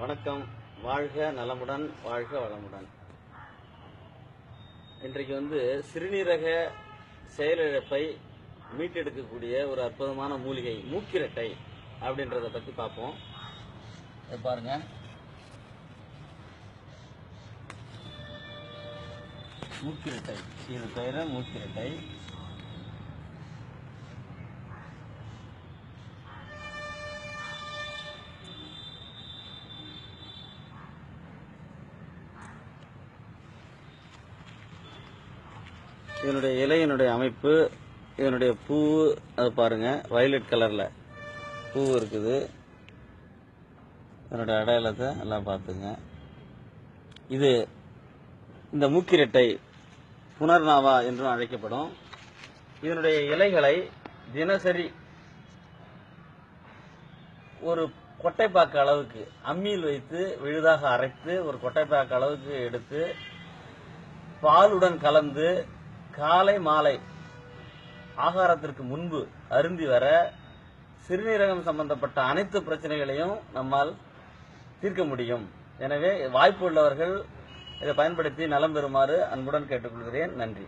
வணக்கம். வாழ்க நலமுடன் வாழ்க வளமுடன். இன்றைக்கு வந்து சிறுநீரக செயலிழப்பை மீட்டெடுக்கக்கூடிய ஒரு அற்புதமான மூலிகை மூக்கிரட்டை அப்படின்றத பத்தி பார்ப்போம். பாருங்க. மூக்கிரட்டை. இது பெயர மூக்கிரட்டை. இதனுடைய இலையினுடைய அமைப்பு இதனுடைய பூ அது பாருங்கள் வயலட் கலரில் பூ இருக்குது. இதனுடைய அடையாளத்தை எல்லாம் பார்த்துங்க. இது இந்த மூக்கிரட்டை புனர்நாவா என்றும் அழைக்கப்படும். இதனுடைய இலைகளை தினசரி ஒரு கொட்டைப்பாக்கு அளவுக்கு அம்மியில் வைத்து விழுதாக அரைத்து ஒரு கொட்டைப்பாக்கு அளவுக்கு எடுத்து பாலுடன் கலந்து காலை மாலை ஆகாரத்திற்கு முன்பு அருந்தி வர சிறுநீரகம் சம்பந்தப்பட்ட அனைத்து பிரச்சனைகளையும் நம்மால் தீர்க்க முடியும். எனவே வாய்ப்பு உள்ளவர்கள் இதை பயன்படுத்தி நலம் பெறுமாறு அன்புடன் கேட்டுக்கொள்கிறேன். நன்றி.